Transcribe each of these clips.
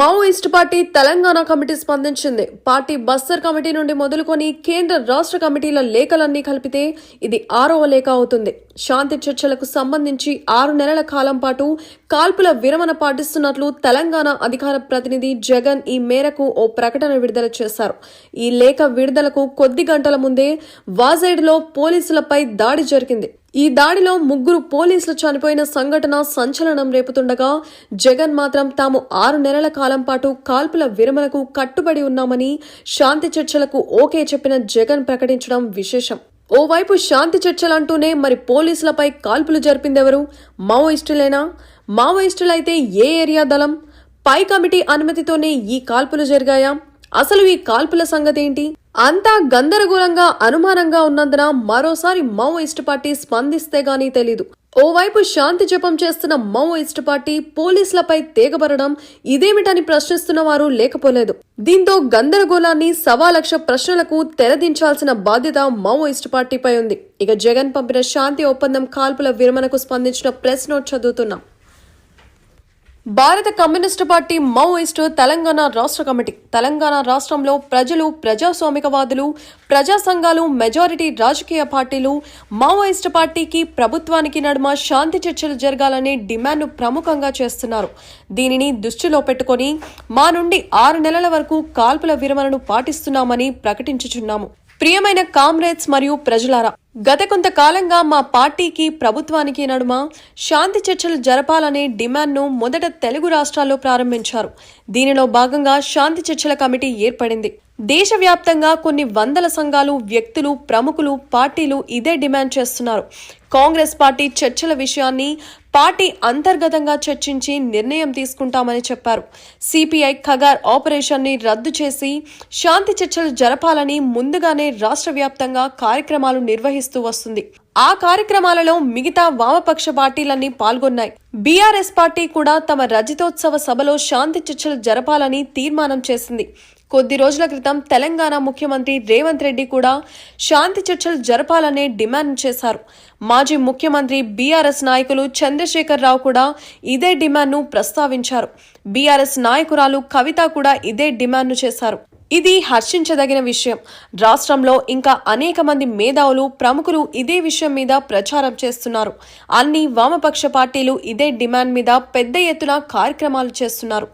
Maoist party Telangana committee స్పందించింది. Party Bastar committee నుండి మొదలుకొని కేంద్ర రాష్ట్ర కమిటీల లేఖలన్నీ కలిపితే ఇది ఆరవ లేఖ అవుతుంది. శాంతి చర్చలకు సంబంధించి ఆరు నెలల కాలం పాటు కాల్పుల విరమణ పాటిస్తున్నట్లు తెలంగాణ అధికార ప్రతినిధి జగన్ ఈ మేరకు ఓ ప్రకటన విడుదల చేశారు. ఈ లేఖ విడుదలకు కొద్ది గంటల ముందే వాజైడ్లో పోలీసులపై దాడి జరిగింది. ఈ దాడిలో ముగ్గురు పోలీసులు చనిపోయిన సంఘటన సంచలనం రేపుతుండగా జగన్ మాత్రం తాము ఆరు నెలల కాలం పాటు కాల్పుల విరమణకు కట్టుబడి ఉన్నామని శాంతి చర్చలకు ఓకే చెప్పిన జగన్ ప్రకటించడం విశేషం. ఓవైపు శాంతి చర్చలంటూనే మరి పోలీసులపై కాల్పులు జరిపిందెవరు? మావోయిస్టులేనా? మావోయిస్టులైతే ఏ ఏరియా దళం? పై కమిటీ అనుమతితోనే ఈ కాల్పులు జరిగాయా? అసలు ఈ కాల్పుల సంగతి ఏంటి అంతా గందరగోళంగా అనుమానంగా ఉన్నందున మరోసారి మావోయిస్టు పార్టీ స్పందిస్తే గానీ తెలీదు. ఓవైపు శాంతి జపం చేస్తున్న మావోయిస్టు పార్టీ పోలీసులపై తేగబడడం ఇదేమిటని ప్రశ్నిస్తున్న వారు లేకపోలేదు. దీంతో గందరగోళాన్ని సవాలక్ష ప్రశ్నలకు తెరదించాల్సిన బాధ్యత మావోయిస్టు పార్టీపై ఉంది. ఇక జగన్ పంపిన శాంతి ఒప్పందం కాల్పుల విరమణకు స్పందించిన ప్రెస్ నోట్ చదువుతున్నాం. భారత కమ్యూనిస్టు పార్టీ మావోయిస్టు తెలంగాణ రాష్ట్ర కమిటీ. తెలంగాణ రాష్ట్రంలో ప్రజలు ప్రజాస్వామికవాదులు ప్రజా సంఘాలు మెజారిటీ రాజకీయ పార్టీలు మావోయిస్టు పార్టీకి ప్రభుత్వానికి నడుమ శాంతి చర్చలు జరగాలనే డిమాండ్ను ప్రముఖంగా చేస్తున్నారు. దీనిని దృష్టిలో పెట్టుకొని మా నుండి ఆరు నెలల వరకు కాల్పుల విరమణను పాటిస్తున్నామని ప్రకటించుచున్నాము. ప్రియమైన కామ్రేడ్స్ మరియు ప్రజలారా గత కొంతకాలంగా మా పార్టీకి ప్రభుత్వానికి నడుమ శాంతి చర్చలు జరపాలనే డిమాండ్ను మొదట తెలుగు రాష్ట్రాల్లో ప్రారంభించారు. దీనిలో భాగంగా శాంతి చర్చల కమిటీ ఏర్పడింది. దేశవ్యాప్తంగా కొన్ని వందల సంఘాలు వ్యక్తులు ప్రముఖులు పార్టీలు ఇదే డిమాండ్ చేస్తున్నారు. కాంగ్రెస్ పార్టీ చర్చల విషయాన్ని పార్టీ అంతర్గతంగా చర్చించి నిర్ణయం తీసుకుంటామని చెప్పారు. సిపిఐ ఖగార్ ఆపరేషన్ని రద్దు చేసి శాంతి చర్చలు జరపాలని ముందుగానే రాష్ట్ర వ్యాప్తంగా కార్యక్రమాలు నిర్వహిస్తూ వస్తుంది. ఆ కార్యక్రమాలలో మిగతా వామపక్ష పార్టీలన్నీ పాల్గొన్నాయి. బీఆర్ఎస్ పార్టీ కూడా తమ రజతోత్సవ సభలో శాంతి చర్చలు జరపాలని తీర్మానం చేసింది. కొద్ది రోజుల క్రితం తెలంగాణ ముఖ్యమంత్రి రేవంత్ రెడ్డి కూడా శాంతి చర్చలు జరపాలనే డిమాండ్ చేశారు. మాజీ ముఖ్యమంత్రి బీఆర్ఎస్ నాయకులు చంద్రశేఖర్ రావు కూడా ఇదే డిమాండ్ను ప్రస్తావించారు. బీఆర్ఎస్ నాయకురాలు కవిత కూడా ఇదే డిమాండ్ను చేశారు. ఇది హర్షించదగిన విషయం. రాష్ట్రంలో ఇంకా అనేక మంది మేధావులు ప్రముఖులు ఇదే విషయం మీద ప్రచారం చేస్తున్నారు. అన్ని వామపక్ష పార్టీలు ఇదే డిమాండ్ మీద పెద్ద ఎత్తున కార్యక్రమాలు చేస్తున్నారు.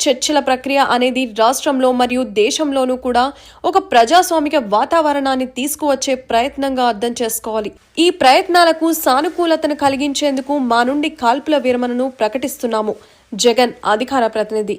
చర్చల ప్రక్రియ అనేది రాష్ట్రంలో మరియు దేశంలోనూ కూడా ఒక ప్రజాస్వామిక వాతావరణాన్ని తీసుకువచ్చే ప్రయత్నంగా అర్థం చేసుకోవాలి. ఈ ప్రయత్నాలకు సానుకూలతను కలిగించేందుకు మా నుండి కాల్పుల విరమణను ప్రకటిస్తున్నాము. జగన్ అధికార ప్రతినిధి.